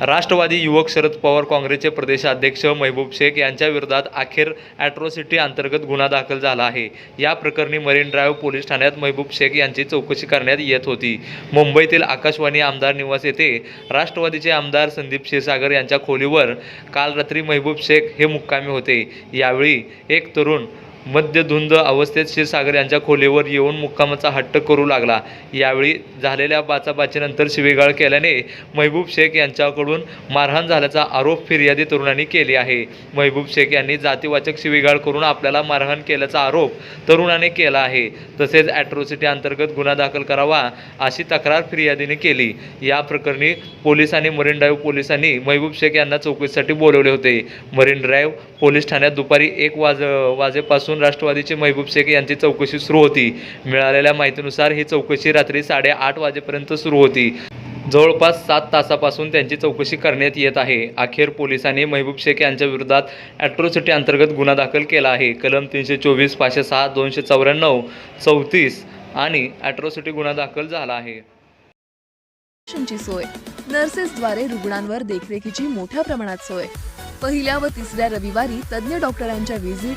राष्ट्रवादी युवक शरद पवार काँग्रेसचे प्रदेशाध्यक्ष महबूब शेख यांच्या विरोधात अखेर ॲट्रॉसिटी अंतर्गत गुन्हा दाखल झाला आहे. या प्रकरणी मरीन ड्राईव्ह पोलीस ठाण्यात महबूब शेख यांची चौकशी करण्यात येत होती. मुंबईतील आकाशवाणी आमदार निवास येथे राष्ट्रवादीचे आमदार संदीप क्षीरसागर यांच्या खोलीवर काल रात्री महबूब शेख हे मुक्कामी होते. यावेळी एक तरुण मद्यधुंद अवस्थेत क्षीरसागर यांच्या खोलीवर येऊन मुक्कामाचा हट्ट करू लागला. यावेळी झालेल्या बाचाबाचीनंतर शिवेगाळ केल्याने महबूब शेख यांच्याकडून मारहाण झाल्याचा आरोप फिर्यादी तरुणांनी केली आहे. महबूब शेख यांनी जातीवाचक शिवेगाळ करून आपल्याला मारहाण केल्याचा आरोप तरुणाने केला आहे. तसेच ॲट्रॉसिटी अंतर्गत गुन्हा दाखल करावा अशी तक्रार फिर्यादीने केली. या प्रकरणी पोलिसांनी मरीन ड्राईव्ह पोलिसांनी महबूब शेख यांना चौकशीसाठी बोलवले होते. मरीन ड्राईव्ह पोलीस ठाण्यात दुपारी एक वाज वाजेपासून राष्ट्रवादीचे महबूब शेख यांची चौकशी सुरू होती. मिळालेल्या माहितीनुसार ही चौकशी रात्री साडेआठ वाजेपर्यंत सुरू होती. जवळपास सात तासापासून त्यांची चौकशी करण्यात येत आहे. अखेर पोलिसांनी महबूब शेख यांच्या विरोधात ॲट्रॉसिटी अंतर्गत गुन्हा दाखल केला आहे. कलम तीनशे चोवीस पाचशे सहा दोनशे चौऱ्याण्णव चौतीस आणि ॲट्रॉसिटी गुन्हा दाखल झाला आहे. सोय. नर्सेसद्वारे रुग्णांवर देखरेखीची मोठ्या प्रमाणात सोय. पहिल्या व तिसऱ्या रविवारी तज्ज्ञ डॉक्टरांच्या व्हिजिट